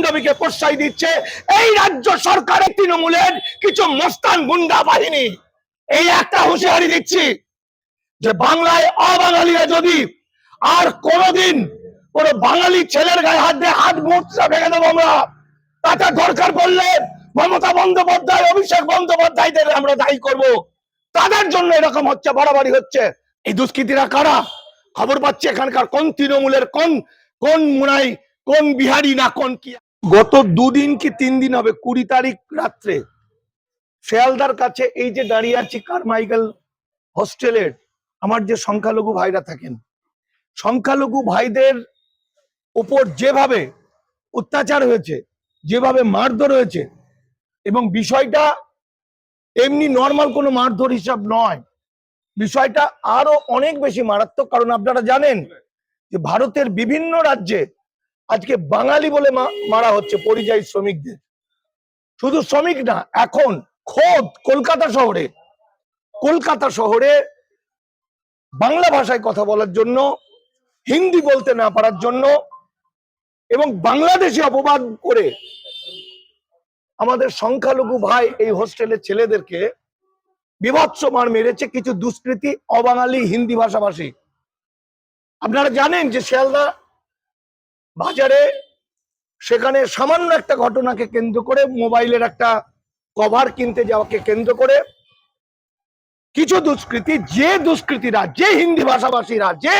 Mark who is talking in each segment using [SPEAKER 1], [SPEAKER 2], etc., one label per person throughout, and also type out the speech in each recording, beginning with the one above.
[SPEAKER 1] ভণ্ডমীকে প্রশ্রয় দিচ্ছে, এই রাজ্য সরকারের তৃণমূলের কিছু মস্তান গুন্ডা বাহিনী। এই একটা হুঁশিয়ারি দিচ্ছি যে বাংলায় অবাঙালিরা যদি আর কোনোদিন কোন বাঙালি ছেলের গায়ে হাত দিয়ে হাত মুচড়া ভেঙে দেবো আমরা, তাতে দরকার পড়লে মমতা বন্দ্যোপাধ্যায়, অভিষেক বন্দ্যোপাধ্যায়দের আমরা দায়ী করব। তাদের জন্য এরকম হচ্ছে, বাড়াবাড়ি হচ্ছে। এই দুষ্কৃতীরা কারা? খবর পাচ্ছে এখানকার কোন তৃণমূলের কোন কোন মুনাই, কোন বিহারি না কোন কি গত দুদিন কি তিন দিন হবে? কুড়ি তারিখ রাত্রে শেয়ালদার কাছে এই যে দাঁড়িয়ে আছি কারমাইকেল হোস্টেলের আমার যে সংখ্যালঘু ভাইরা থাকেন, সংখ্যালঘু ভাইদের উপর যেভাবে অত্যাচার হয়েছে, যেভাবে মারধর হয়েছে, এবং বিষয়টা এমনি নর্মাল কোনো মারধর হিসাব নয়, বিষয়টা আরও অনেক বেশি মারাত্মক, কারণ আপনারা জানেন যে ভারতের বিভিন্ন রাজ্যে আজকে বাঙালি বলে মারা হচ্ছে পরিযায়ী শ্রমিকদের। শুধু শ্রমিক না, এখন খোদ কলকাতা শহরে কলকাতা শহরে বাংলা ভাষায় কথা বলার জন্য, হিন্দি বলতে না পারার জন্য এবং বাংলাদেশি অপবাদ করে আমাদের সংখ্যালঘু ভাই এই হোস্টেলের ছেলেদেরকে বিভৎস মার মেরেছে কিছু দুষ্কৃতী অবাঙালি হিন্দি ভাষাভাষী। আপনারা জানেন যে শিয়ালদা বাজারে সেখানে সামান্য একটা ঘটনাকে কেন্দ্র করে মোবাইলের একটা কভার কিনতে যাওয়াকে কেন্দ্র করে কিছু দুষ্কৃতী, যে দুষ্কৃতীরা, যে হিন্দি ভাষাভাষীরা, যে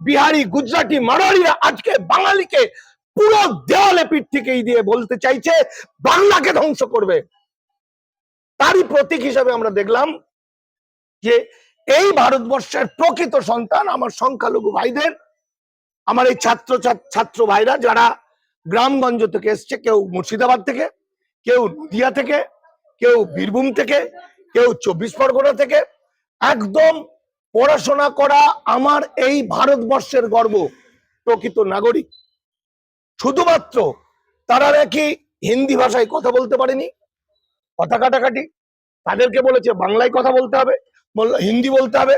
[SPEAKER 1] বিহারি, গুজরাটি মারোয়ারিরা আজকে বাঙালিকে পুরো দেওয়ালে পিঠ থেকেই দিয়ে বলতে চাইছে, বাংলাকে ধ্বংস করবে। তারই প্রতীক হিসাবে আমরা দেখলাম যে এই ভারতবর্ষের প্রকৃত সন্তান আমার সংখ্যালঘু ভাইদের আমার এই ছাত্র ছাত- ছাত্র ভাইরা যারা গ্রামগঞ্জ থেকে এসছে, কেউ মুর্শিদাবাদ থেকে, কেউ নদিয়া থেকে, কেউ বীরভূম থেকে, কেউ চব্বিশ পরগনা থেকে, একদম পড়াশোনা করা আমার এই ভারতবর্ষের গর্ব, প্রকৃত নাগরিক। শুধুমাত্র তারা নাকি হিন্দি ভাষায় কথা বলতে পারেনি, কথা কাটাকাটি, তাদেরকে বলেছে বাংলায় কথা বলতে হবে হিন্দি বলতে হবে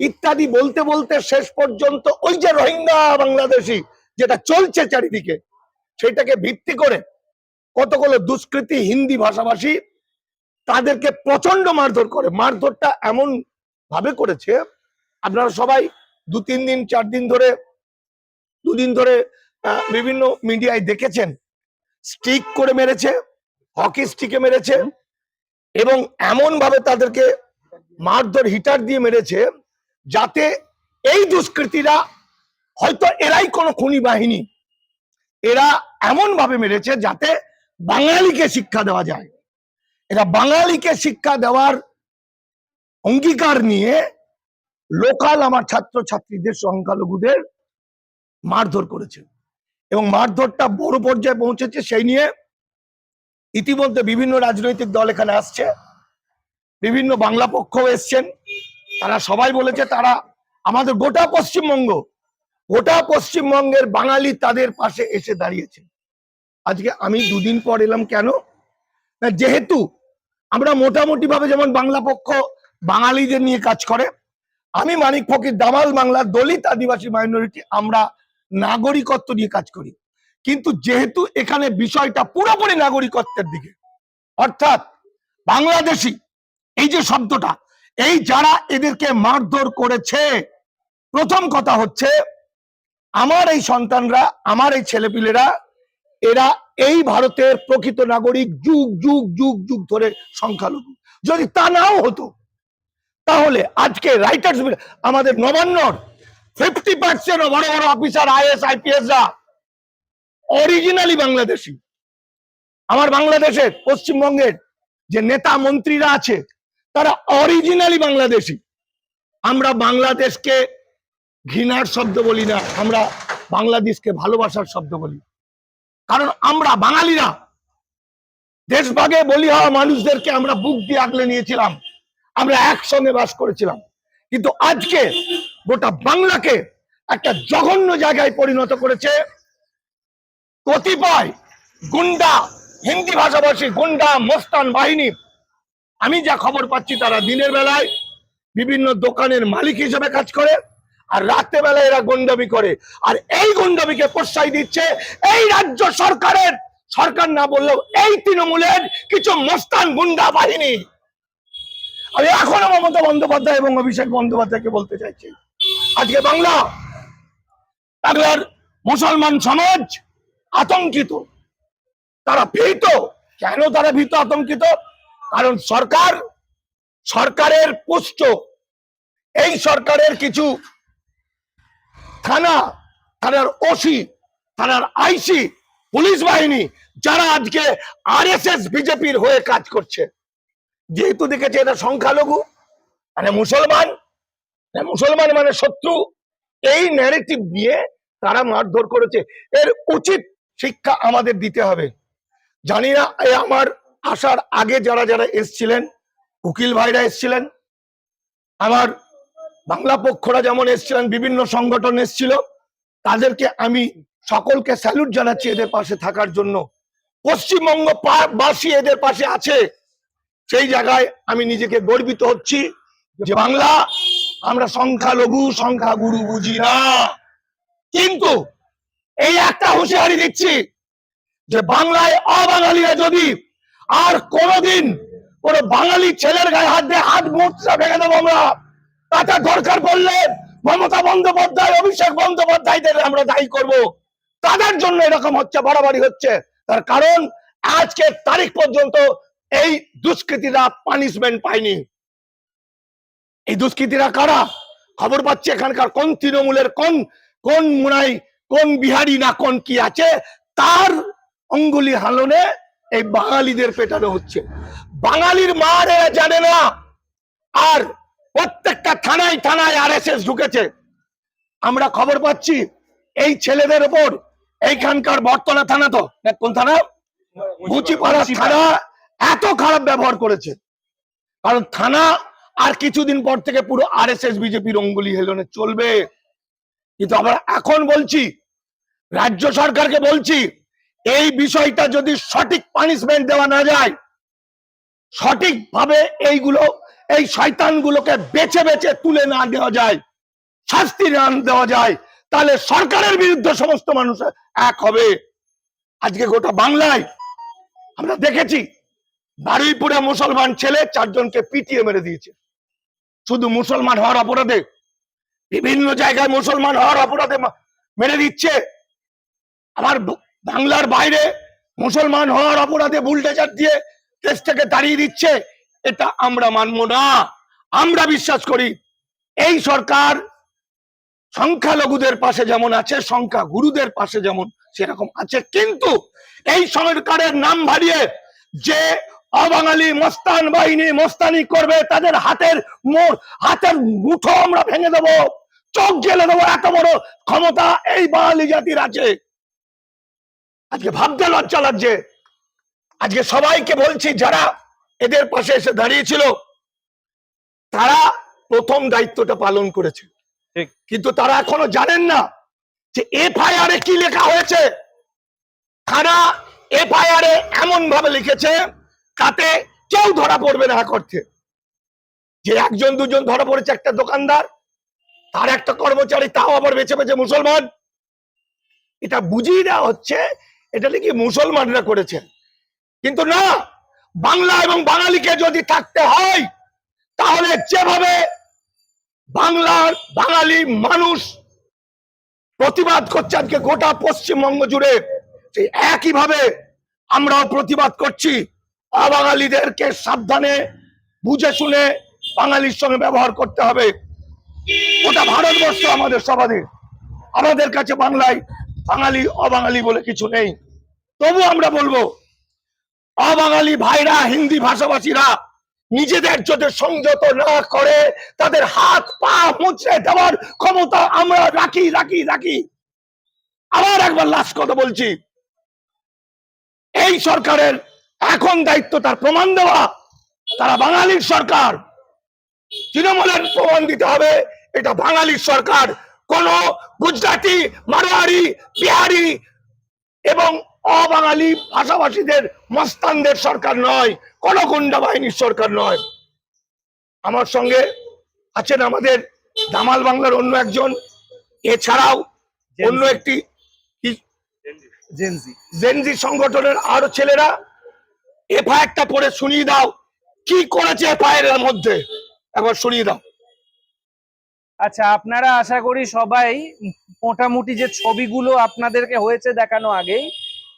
[SPEAKER 1] ইত্যাদি বলতে বলতে শেষ পর্যন্ত ওই যে রোহিঙ্গা বাংলাদেশি যেটা চলছে চারিদিকে, সেটাকে ভিত্তি করে কতগুলো দুষ্কৃতী হিন্দি ভাষাভাষী তাদেরকে প্রচণ্ড মারধর করে। মারধরটা এমন ভাবে করেছে, আপনারা সবাই দু তিন দিন, চার দিন ধরে দুদিন ধরে বিভিন্ন মিডিয়ায় দেখেছেন। স্টিক করে মেরেছে, হকি স্টিকে মেরেছে এবং এমন ভাবে তাদেরকে মারধর, হিটার দিয়ে মেরেছে যাতে এই দুষ্কৃতীরা হয়তো এরাই কোনো খুনি বাহিনী। এরা এমন ভাবে মেরেছে যাতে বাঙালিকে শিক্ষা দেওয়া যায়। এরা বাঙালিকে শিক্ষা দেওয়ার অঙ্গীকার নিয়ে লোকাল আমার ছাত্র ছাত্রীদের সংখ্যালঘুদের মারধর করেছে। এবং মারধরটা বড় পর্যায়ে পৌঁছেছে সেই নিয়ে ইতিমধ্যে বিভিন্ন রাজনৈতিক দল এখানে আসছে। বিভিন্ন বাংলা পক্ষ এসছেন। তারা সবাই বলেছে তারা আমাদের গোটা পশ্চিমবঙ্গ, গোটা পশ্চিমবঙ্গের বাঙালি তাদের পাশে এসে দাঁড়িয়েছে। আজকে আমি দুদিন পর এলাম কেন? যেহেতু আমরা মোটামুটি ভাবে যেমন বাংলা পক্ষ বাঙালিদের নিয়ে কাজ করে, আমি মানিক ফকির দামাল বাংলার দলিত আদিবাসী মাইনরিটি আমরা নাগরিকত্ব নিয়ে কাজ করি। কিন্তু যেহেতু এখানে বিষয়টা পুরোপুরি নাগরিকত্বের দিকে, অর্থাৎ বাংলাদেশি, এই যে শব্দটা এই যারা এদেরকে মারধর করেছে, প্রথম কথা হচ্ছে, আমার এই সন্তানরা, আমার এই ছেলেপিলেরা, এরা এই ভারতের প্রকৃত নাগরিক যুগ যুগ যুগ যুগ ধরে সংখ্যালঘু। যদি তা নাও হতো, তাহলে আজকে রাইটার্স আমাদের নবান্নর ফিফটি পার্সেন্ট বড় বড় অফিসার আইএস আইপিএসরা অরিজিনালি বাংলাদেশি। আমার বাংলাদেশের, পশ্চিমবঙ্গের যে নেতা মন্ত্রীরা আছে তারা অরিজিনালি বাংলাদেশি। আমরা বাংলাদেশকে ঘৃণার শব্দ বলি না, আমরা বাংলাদেশকে ভালোবাসার শব্দ বলি। কারণ আমরা বাঙালিরা, দেশভাগে বলি হওয়া মানুষদেরকে আমরা বুক দিয়ে আগলে নিয়েছিলাম, আমরা একসঙ্গে বাস করেছিলাম। কিন্তু আজকে গোটা বাংলাকে একটা জঘন্য জায়গায় পরিণত করেছে কতিপয় গুন্ডা, হিন্দি ভাষাভাষী গুন্ডা, মোস্তান বাহিনী আমি যা খবর পাচ্ছি তারা দিনের বেলায় বিভিন্ন দোকানের মালিক হিসেবে কাজ করে, আর রাত্রেবেলা এরা গন্ডামি করে। আর এই গন্ডামিকে প্রশ্রয় দিচ্ছে এই রাজ্য সরকারের। সরকার না বললেও এই তৃণমূলের কিছু মস্তান গুন্ডা বাহিনী। আমি এখনও মমতা বন্দ্যোপাধ্যায় এবং অভিষেক বন্দ্যোপাধ্যায়কে বলতে চাইছি। আজকে বাংলা, বাংলার মুসলমান সমাজ আতঙ্কিত। তারা ভীত। কেন তারা ভীত, আতঙ্কিত? কারণ সরকার, সরকারের পুষ্ট, এই সরকারের কিছু থানা, থানার ওসি, থানার আইসি, পুলিশ বাহিনী, যারা আজকে আরএসএস বিজেপির হয়ে কাজ করছে। যেহেতু দেখেছে এটা সংখ্যালঘু মানে মুসলমান মানে মুসলমান মানে শত্রু, এই ন্যারেটিভ নিয়ে তারা মারধর করেছে। এর উচিত শিক্ষা আমাদের দিতে হবে। জানি না আমার আসার আগে যারা যারা এসছিলেন, উকিল ভাইরা এসছিলেন, আমার বাংলা পক্ষরা যেমন এসছিলেন, বিভিন্ন সংগঠন এসছিল, তাদেরকে আমি সকলকে স্যালুট জানাচ্ছি এদের পাশে থাকার জন্য। পশ্চিমবঙ্গ বাসী এদের পাশে আছে, সেই জায়গায় আমি নিজেকে গর্বিত হচ্ছি যে বাংলা, আমরা সংখ্যালঘু, সংখ্যাগুরু বুঝি না। কিন্তু এই একটা হুঁশিয়ারি দিচ্ছি যে বাংলায় অবাঙালিরা যদি আর কোনোদিন কোনো বাঙালি ছেলের গায়ে হাত দিয়ে হাত মুচড়া ভেঙে দেবো আমরা। তাতে দরকার পড়লে মমতা বন্দ্যোপাধ্যায়, অভিষেক বন্দ্যোপাধ্যায়দের আমরা দায়ী করব। তাদের জন্য এরকম হচ্ছে, বাড়াবাড়ি হচ্ছে। তার কারণ আজকের তারিখ পর্যন্ত এই দুষ্কৃতীরা পানিশমেন্ট পায়নি। এই দুষ্কৃতীরা কারা? খবর পাচ্ছে এখানকার কোন তৃণমূলের, কোন কোন মুনাই, কোন বিহারি না কোন কি আছে? তার অঙ্গুলি হালনে এই বাঙালিদের পেটানো হচ্ছে। বাঙালির মার এরা জানে না আর প্রত্যেকটা থানায় থানায় আর ঢুকেছে। আমরা খবর পাচ্ছি এই ছেলেদের ওপর এইখানকার বর্তনা থানা তো কোন থানা? মুচিপাড়া থানা এত খারাপ ব্যবহার করেছে। কারণ থানা আর কিছুদিন পর থেকে পুরো আর এস এস বিজেপির অঙ্গুলি হেলনে চলবে। কিন্তু আমরা এখন বলছি রাজ্য সরকারকে বলছি এই বিষয়টা যদি সঠিক পানিশমেন্ট দেওয়া না যায়, সঠিকভাবে এইগুলো, এই শয়তানগুলোকে বেছে বেছে তুলে না দেওয়া যায়, শাস্তি না দেওয়া যায়, তাহলে সরকারের বিরুদ্ধে সমস্ত মানুষ এক হবে। আজকে গোটা বাংলায় আমরা দেখেছি, বারুইপুরে মুসলমান ছেলে চারজনকে পিটিয়ে মেরে দিয়েছে। শুধু মুসলমান হওয়ার অপরাধে, বিভিন্ন জায়গায় মুসলমান হওয়ার অপরাধে মেরে দিচ্ছে। আমার বাংলার বাইরে মুসলমান হওয়ার অপরাধে বুলডেজার দিয়ে দেশ থেকে দাঁড়িয়ে দিচ্ছে, এটা আমরা মানব না। আমরা বিশ্বাস করি, এই সরকার সংখ্যালঘুদের পাশে যেমন আছে সংখ্যা গুরুদের পাশে যেমন সেরকম আছে। কিন্তু এই সরকারের নাম ভারিয়ে যে অবাঙালি মস্তান বাহিনী মস্তানি করবে, তাদের হাতের মোড় হাতের মুঠো আমরা ভেঙে দেবো, চোখ গেলে দেবো, এত বড় ক্ষমতা এই বাঙালি জাতির আছে। আজকে ভাবতে লজ্জা লাগছে। আজকে সবাইকে বলছি যারা এদের পাশে এসে দাঁড়িয়েছিল তারা প্রথম দায়িত্বটা পালন করেছে। কিন্তু তারা এখনও জানেন না যে এফআইআর এ কি লেখা হয়েছে। থানা এফআইআর এ এমন ভাবে লিখেছে তাতে কেউ ধরা পড়বে না অর্থে। যে একজন দুজন ধরা পড়েছে একটা দোকানদার তার একটা কর্মচারী তাও আবার বেছে বেছে মুসলমান। এটা বুঝিয়ে দেওয়া হচ্ছে এটা নাকি মুসলমানরা করেছে কিন্তু না, বাংলা এবং বাঙালিকে যদি থাকতে হয়, তাহলে যেভাবে বাংলার বাঙালি মানুষ প্রতিবাদ করছে আজকে গোটা পশ্চিমবঙ্গ জুড়ে, সেই একইভাবে আমরাও প্রতিবাদ করছি। অবাঙালিদেরকে সাবধানে বুঝে শুনে বাঙালির সঙ্গে ব্যবহার করতে হবে। ওটা ভারতবর্ষ আমাদের সবাদের আমাদের কাছে বাংলায় বাঙালি, অবাঙালি বলে কিছু নেই। তবু আমরা বলব, অবাঙালি ভাইরা, হিন্দি ভাষাভাষীরা নিজেদের যদি সংযত না করে, তাদের হাত পা মুচড়ে দেওয়ার ক্ষমতা আমরা রাখি রাখি রাখি। আবার একবার লাস্ট কথা বলছি। এই সরকারের এখন দায়িত্ব তার প্রমাণ দেওয়া। তারা বাঙালির সরকার। তৃণমূলের প্রমাণ দিতে হবে। এটা বাঙালির সরকার। কোন গুজরাটি মারোয়ারি বিহারি এবং অবাঙালি ভাষাভাষীদের মস্তানদের সরকার নয় কোন গুন্ডা বাহিনীর সরকার নয়। আমার সঙ্গে আছেন আমাদের দামাল বাংলার অন্য একজন এছাড়াও অন্য একটি
[SPEAKER 2] জেনজি।
[SPEAKER 1] জেনজি সংগঠনের আরও ছেলেরা এফআইআরটা পড়ে শুনিয়ে দাও। কি করেছে এফআইআর এর মধ্যে? একবার শুনিয়ে দাও।
[SPEAKER 2] আচ্ছা আপনারা আশা করি সবাই মোটামুটি যে ছবিগুলো আপনাদেরকে হয়েছে দেখানো আগেই,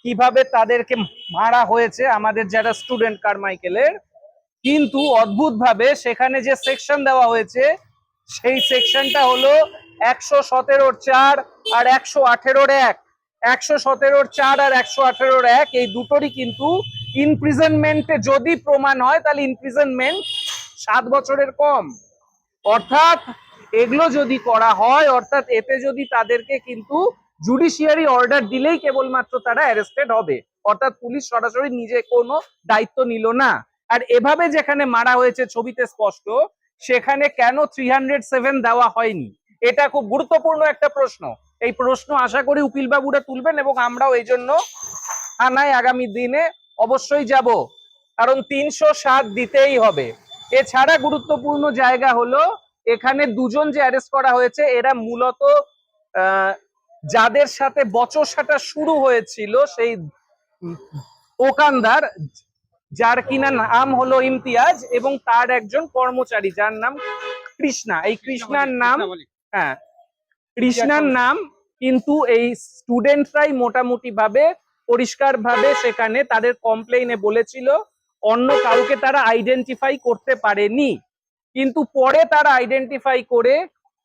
[SPEAKER 2] কীভাবে তাদেরকে মারা হয়েছে আমাদের যারা স্টুডেন্ট কারমাইকেলের, কিন্তু অদ্ভুতভাবে সেখানে যে সেকশন দেওয়া হয়েছে, সেই সেকশনটা হলো একশো সতেরোর চার আর একশো আঠেরোর এক। একশো সতেরোর চার আর একশো আঠেরোর এক, এই দুটোরই কিন্তু ইনপ্রিজনমেন্টে যদি প্রমাণ হয়, তাহলে ইনপ্রিজনমেন্ট সাত বছরের কম। অর্থাৎ এগুলো যদি করা হয়, অর্থাৎ এতে যদি তাদেরকে কিন্তু জুডিশিয়ারি অর্ডার দিলেই কেবলমাত্র তারা অ্যারেস্টেড হবে। অর্থাৎ পুলিশ সরাসরি নিজে কোনো দায়িত্ব নিল না। আর এভাবে যেখানে মারা হয়েছে ছবিতে স্পষ্ট, সেখানে কেন থ্রি হান্ড্রেড সেভেন দেওয়া হয়নি? এটা খুব গুরুত্বপূর্ণ একটা প্রশ্ন। এই প্রশ্ন আশা করি উকিলবাবুরা তুলবেন এবং আমরাও এই জন্য থানায় আগামী দিনে অবশ্যই যাব। কারণ তিনশো সাত দিতেই হবে। এছাড়া গুরুত্বপূর্ণ জায়গা হলো এখানে দুজন যে অ্যারেস্ট করা হয়েছে এরা মূলত আহ, যাদের সাথে বচসাটা শুরু হয়েছিল সেই উম দোকানদার যার কিনা নাম হলো ইমতিয়াজ এবং তার একজন কর্মচারী যার নাম কৃষ্ণা। এই কৃষ্ণার নাম হ্যাঁ কৃষ্ণার নাম কিন্তু এই স্টুডেন্টরাই মোটামুটি ভাবে পরিষ্কার ভাবে সেখানে তাদের কমপ্লেইনে বলেছিল। অন্য কাউকে তারা আইডেন্টিফাই করতে পারেনি। কিন্তু পরে তারা আইডেন্টিফাই করে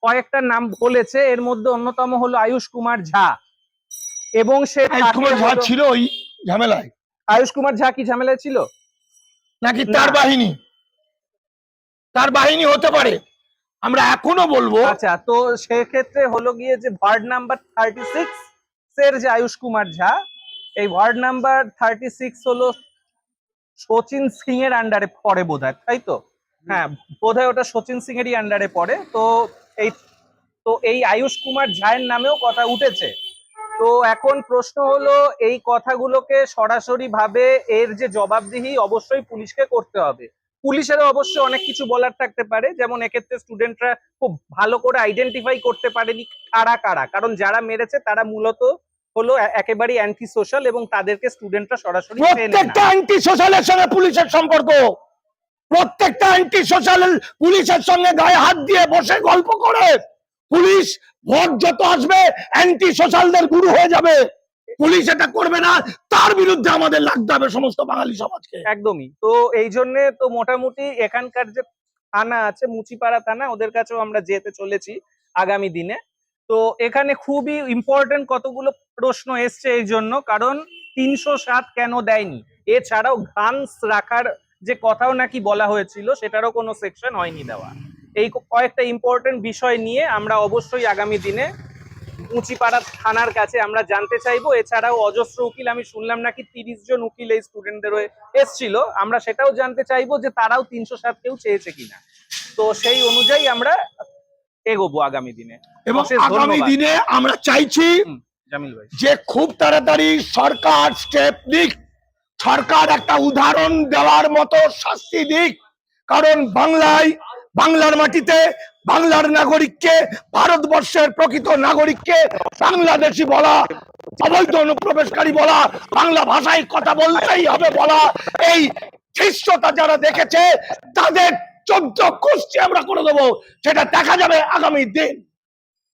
[SPEAKER 2] কয়েকটা নাম বলেছে। এর মধ্যে অন্যতম হলো আয়ুষ কুমার ঝা। এবং সে
[SPEAKER 1] ঝা ছিল ওই ঝামেলায়?
[SPEAKER 2] আয়ুষ কুমার ঝা কি ঝামেলা ছিল?
[SPEAKER 1] নাকি তার বাহিনী? তার বাহিনী হতে পারে। আমরা এখনও বলব
[SPEAKER 2] আচ্ছা তো সেক্ষেত্রে হলো গিয়ে যে ওয়ার্ড নাম্বার থার্টি সিক্স এর যে আয়ুষ কুমার ঝা এই ওয়ার্ড নাম্বার থার্টি সিক্স হলো সচিন সিং এর আন্ডারে পড়ে বোধ হয় তাই তো? হ্যাঁ বোধ ওটা সচিন সিং এরই আন্ডারে পড়ে। তো এই তো এই আয়ুষ কুমার ঝায়ের নামেও কথা উঠেছে। তো এখন প্রশ্ন হলো, এই কথাগুলোকে সরাসরি ভাবে এর যে জবাবদিহি অবশ্যই পুলিশকে করতে হবে। পুলিশেরও অবশ্যই অনেক কিছু বলার থাকতে পারে, যেমন এক্ষেত্রে স্টুডেন্টরা খুব ভালো করে আইডেন্টিফাই করতে পারেনি কারা কারা। কারণ যারা মেরেছে, তারা মূলত হলো এ- একেবারেই অ্যান্টি সোশ্যাল এবং তাদেরকে স্টুডেন্টরা সরাসরি
[SPEAKER 1] অ্যান্টি সোশ্যালের সঙ্গে পুলিশের সম্পর্ক! প্রত্যেকটা অ্যান্টি সোশ্যাল পুলিশের সঙ্গে গায়ে হাত দিয়ে বসে গল্প করে। পুলিশ ভোট যত আসবে অ্যান্টি সোশ্যালদের গুরু হয়ে যাবে। পুলিশ এটা করবে না, তার বিরুদ্ধে আমাদের লাগতে হবে সমস্ত বাঙালি সমাজকে।
[SPEAKER 2] একদমই। তো এই জন্য তো মোটামুটি এখানকার যে থানা আছে, মুচিপাড়া থানা, ওদের কাছেও আমরা যেতে চলেছি আগামী দিনে। তো এখানে খুবই ইম্পর্টেন্ট কতগুলো প্রশ্ন এসছে এই জন্য, কারণ তিনশো সাত কেন দেয়নি? এছাড়াও গানস রাখার যে কথাও নাকি বলা হয়েছিল সেটারও কোনো সেকশন হয়নি দেওয়া। এই কয়েকটা ইম্পর্টেন্ট বিষয় নিয়ে আমরা অবশ্যই আগামী দিনে মুচিপাড়া থানার কাছে আমরা জানতে চাইব। এছাড়াও অজস্র উকিল আমি শুনলাম নাকি তিরিশ জন উকিল এই স্টুডেন্টদের হয়ে এসছিল। আমরা সেটাও জানতে চাইব যে তারাও তিনশো সাত কেউ চেয়েছে কিনা। তো সেই অনুযায়ী আমরা এগোবো আগামী দিনে।
[SPEAKER 1] এবং আগামী দিনে আমরা চাইছি
[SPEAKER 2] জামিল ভাই।
[SPEAKER 1] যে খুব তাড়াতাড়ি সরকার স্টেপ নিক। সরকার একটা উদাহরণ দেওয়ার মতো শাস্তি দিক। কারণ বাংলায়, বাংলার মাটিতে বাংলার নাগরিককে, ভারতবর্ষের প্রকৃত নাগরিককে বাংলাদেশি বলা, অবৈধ অনুপ্রবেশকারী বলা, বাংলা ভাষায় কথা বলতেই হবে বলা, এই দৃশ্যটা যারা দেখেছে, তাদের চোদ্দ কুষ্টি আমরা করে দেবো। সেটা দেখা যাবে আগামী দিন।